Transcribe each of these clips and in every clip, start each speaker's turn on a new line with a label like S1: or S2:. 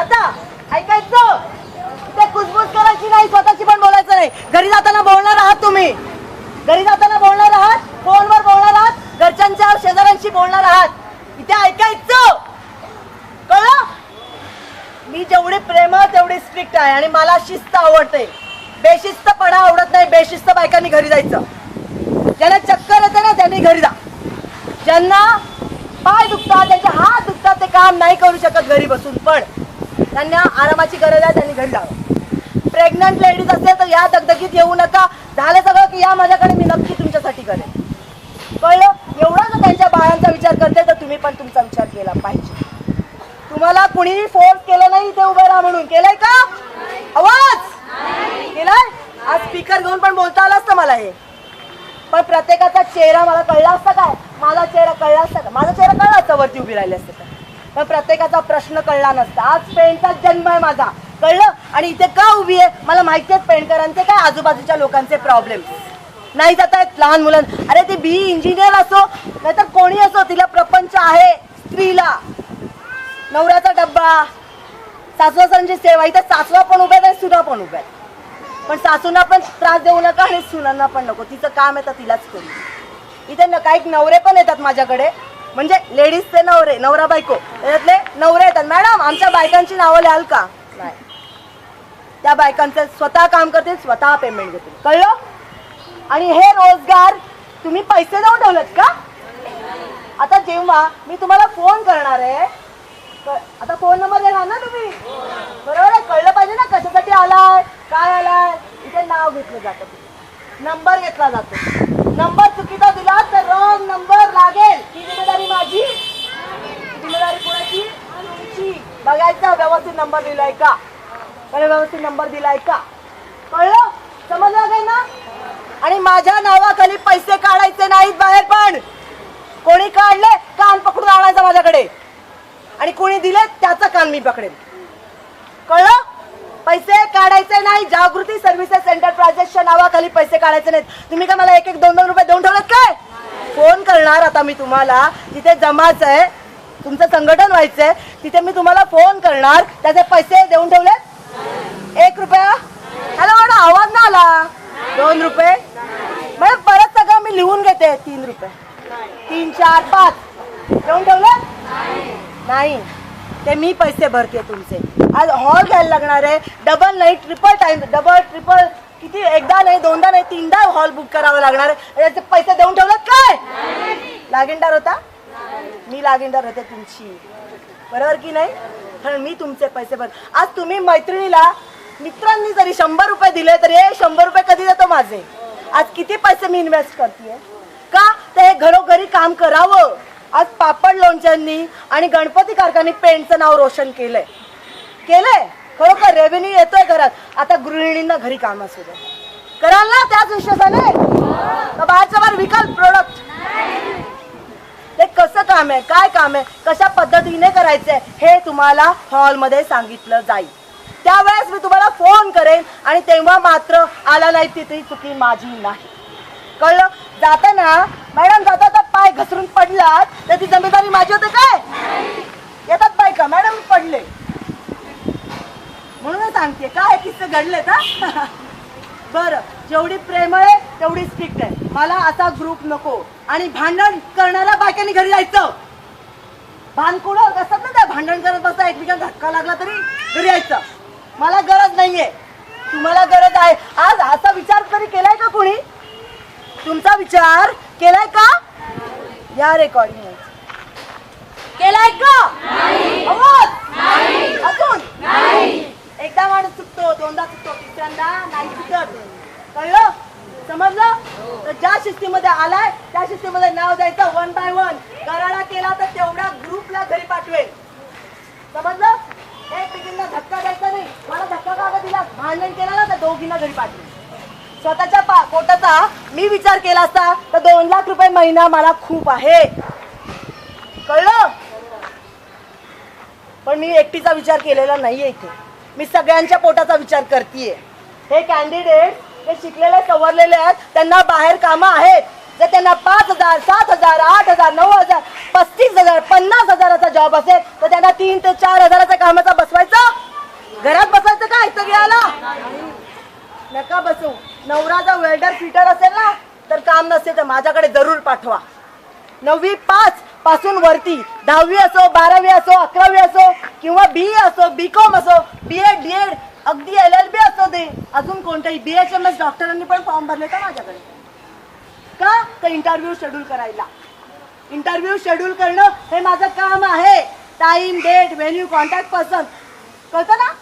S1: आता ऐकायचं? ते कुसबुस करायची नाही स्वतःची पण बोलायचं नाही. घरी जाताना बोलणार आहात तुम्ही. घरी जाताना बोलणार आहात फोनवर बोलणार आहात घरच्यांच्या शेजाऱ्यांशी बोलणार आहात. इथे ऐकायचं? कळलं? मी जेवढी प्रेम तेवढी स्ट्रिक्ट आहे आणि मला शिस्त आवडते. बेशिस्तपणा आवडत नाही बेशिस्त बायकांनी घरी जायचं. ज्यांना चक्कर येते ना त्यांनी घरी जा. ज्यांना पाय दुखतात त्यांचे हात दुखतात ते काम नाही करू शकत घरी बसून. पण त्यांना आरामाची गरज आहे त्यांनी घरी जावं प्रेग्नंट लेडीज असेल तर या दगदगीत येऊ नका. झालं सगळं की या माझ्याकडे मी नक्की तुमच्यासाठी करेन. कळलं? एवढा जर त्यांच्या बाळांचा विचार करते तर तुम्ही पण तुमचा विचार केला पाहिजे. तुम्हाला कुणीही फोर्स केलं नाही इथे उभं राहा म्हणून. केलंय का? आवाज! केलाय? आज स्पीकर घेऊन पण बोलता आलं असतं मला हे. पण प्रत्येकाचा चेहरा मला कळला असता काय? माझा चेहरा कळला असता का? माझा चेहरा कळला असता वरती उभी राहिली असते तर पण प्रत्येकाचा प्रश्न कळला नसता. आज पेंटचा जन्म आहे माझा. कळलं? आणि इथे का उभी आहे? मला माहिती आहेत पेंटकरांचे काय आजूबाजूच्या लोकांचे प्रॉब्लेम नाही जात आहेत लहान मुलं अरे ती बी इंजिनियर असो नाहीतर कोणी असो तिला प्रपंच आहे स्त्रीला. नवऱ्याचा डब्बा. सासवासांची सेवा. इथे सासवा पण उभ्या आहेत आणि सुना पण उभ्या आहेत. पण सासूंना पण त्रास देऊ नका आणि सुनांना पण नको. तिचं काम आहे तर तिलाच करू. इथे न काही नवरे पण येतात माझ्याकडे. म्हणजे लेडीजचे नवरे नवरा बायको. त्याच्यातले नवरे येतात. मॅडम आमच्या बायकांची नावं लिहाल का? नाही. त्या बायकांचं स्वतः काम करतील स्वतः पेमेंट घेतील. कळलं? आणि हे रोजगार तुम्ही पैसे देऊन ठेवलेत का? आता जेव्हा मी तुम्हाला फोन करणार आहे आता फोन नंबर देणार ना तुम्ही? बरोबर आहे? कळलं पाहिजे ना कशासाठी आलाय काय आलाय? इथे नाव घेतलं जातं. नंबर घेतला जातो. नंबर चुकीचा दिला तर रॉंग नंबर लागेल. ही जिम्मेदारी माझी. जिम्मेदारी कोणाची? तुमची बघायचं व्यवस्थित नंबर दिलाय का? बरं व्यवस्थित नंबर दिलाय का? कळलं? समजलं काय ना? आणि माझ्या नावाखाली पैसे काढायचे नाहीत बाहेर पण. कोणी काढले? कान पकडून आणायचा माझ्याकडे. आणि कोणी दिले? त्याचा कान मी पकडेन. कळलं? पैसे काढायचे नाही. जागृती सर्व्हिसेस एंटरप्राइजेसच्या नावाखाली पैसे काढायचे नाहीत. तुम्ही का मला एक एक दोन दोन रुपये देऊन ठेवलेत काय? फोन करणार आता मी तुम्हाला. जिथे जमाच आहे तुमचं संघटन व्हायचंय तिथे मी तुम्हाला फोन करणार. त्याचे पैसे देऊन ठेवले एक रुपया? हॅलो मॅडम आवाज ना आला. दोन रुपये? मॅडम परत सगळं मी लिहून घेते. तीन रुपये. तीन चार पाच. देऊन ठेवलं नाही. ते मी पैसे भरते तुमचे. आज हॉल घ्यायला लागणार आहे. डबल नाही ट्रिपल टाईम डबल ट्रिपल किती एकदा नाही दोनदा नाही तीनदा हॉल बुक करावं लागणार आहे. याचे पैसे देऊन ठेवलं काय? लागेंडार होता? मी लागिंडार होते तुमची. बरोबर की नाही? कारण मी तुमचे पैसे भर आज तुम्ही मैत्रिणीला मित्रांनी जरी शंभर रुपये दिले तरी हे शंभर रुपये कधी देतो माझे? आज किती पैसे मी इन्व्हेस्ट करते का? ते घरोघरी काम करावं? पापड लोणच्यांनी आणि गणपती कारखाने पेंटचं नाव रोशन केलंय. केलंय? खरोखर रेव्हेन्यू येतोय घरात. आता गृहिणींना घरी काम असू दे. कराल ना त्याच विश्वासाने? बाहेरच्या बाहेर विकाल प्रोडक्ट ते कसं काम आहे? काय काम आहे? कशा पद्धतीने करायचंय? हे तुम्हाला हॉलमध्ये सांगितलं जाईल. त्यावेळेस मी तुम्हाला फोन करेन आणि तेव्हा मात्र आला नाही तिथे चुकी माझी नाही. कळलं? जाताना मॅडम जाता पाय घसरून पडलात तर ती जमेदारी माझी होते काय? येतात बायका मॅडम पडले. म्हणून सांगते काय किस्से घडले का बरं जेवढी प्रेम आहे तेवढी स्ट्रिक्ट आहे. मला असा ग्रुप नको. आणि भांडण करणाऱ्या बायकांनी घरी जायचं भानकुड असतात ना त्या भांडण करत बसता एकमेकांना धक्का लागला तरी घरी यायचं. मला गरज नाहीये. तुम्हाला गरज आहे. आज असा विचार तरी केलाय का कोणी? तुमचा विचार केलाय का? या रेकॉर्डिंग केलाय का? आवाज? अजून? एकदा माणूस चुकतो दोनदा चुकतो तिसऱ्यांदा नाही चुकत. कळलं? समजलं? तर ज्या शिस्तीमध्ये आलाय त्या शिस्तीमध्ये नाव द्यायचं वन बाय वन कराडा केला तर तेवढ्या ग्रुपला घरी पाठवेल. समजलं? एक पिकींना धक्का द्यायचा नाही. मला धक्का का दिला भांडण केलं ना तर दोघींना घरी पाठवेल. स्वतःच्या पा पोटाचा मी विचार केला असता तर दोन लाख रुपये महिना मला खूप आहे. कळलं? पण मी एकटीचा विचार केलेला नाहीये इथे. मी सगळ्यांच्या पोटाचा विचार करतेय. हे कॅन्डिडेट हे शिकलेले सवरलेले आहेत. त्यांना बाहेर कामं आहेत. जर त्यांना पाच हजार सात हजार आठ हजार नऊ हजार पस्तीस हजार पन्नास हजाराचा जॉब असेल तर त्यांना तीन ते चार हजाराच्या कामाचा बसवायचा? घरात बसायचं काय सगळ्याला नका बसू नवरा जर वेल्डर फिटर असेल ना तर काम नसेल तर माझ्याकडे जरूर पाठवा. नववी पाच पासून वरती दहावी असो बारावी असो अकरावी असो किंवा बी असो बी कॉम असो बी एड डी एड अगदी एल एल बी असो दे. अजून कोणत्याही बी एच एम एस डॉक्टरांनी पण फॉर्म भरले का माझ्याकडे? का? तर इंटरव्ह्यू शेड्यूल करायला. इंटरव्ह्यू शेड्यूल करणं हे माझं काम आहे. Time date venue contact person कळतं ना?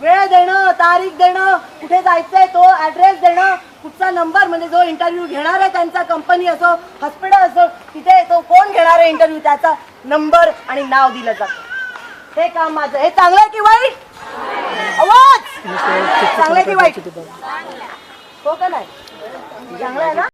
S1: वेळ देणं तारीख देणं कुठे जायचंय तो ऍड्रेस देणं कुठचा नंबर म्हणजे जो इंटरव्ह्यू घेणार आहे त्यांचा कंपनी असो हॉस्पिटल असो तिथे तो कोण घेणार आहे इंटरव्ह्यू त्याचा नंबर आणि नाव दिलं जातं. हे काम माझं. हे चांगलं आहे की वाईट? आवाज! चांगलं की वाईट? हो का नाही? चांगलं आहे ना?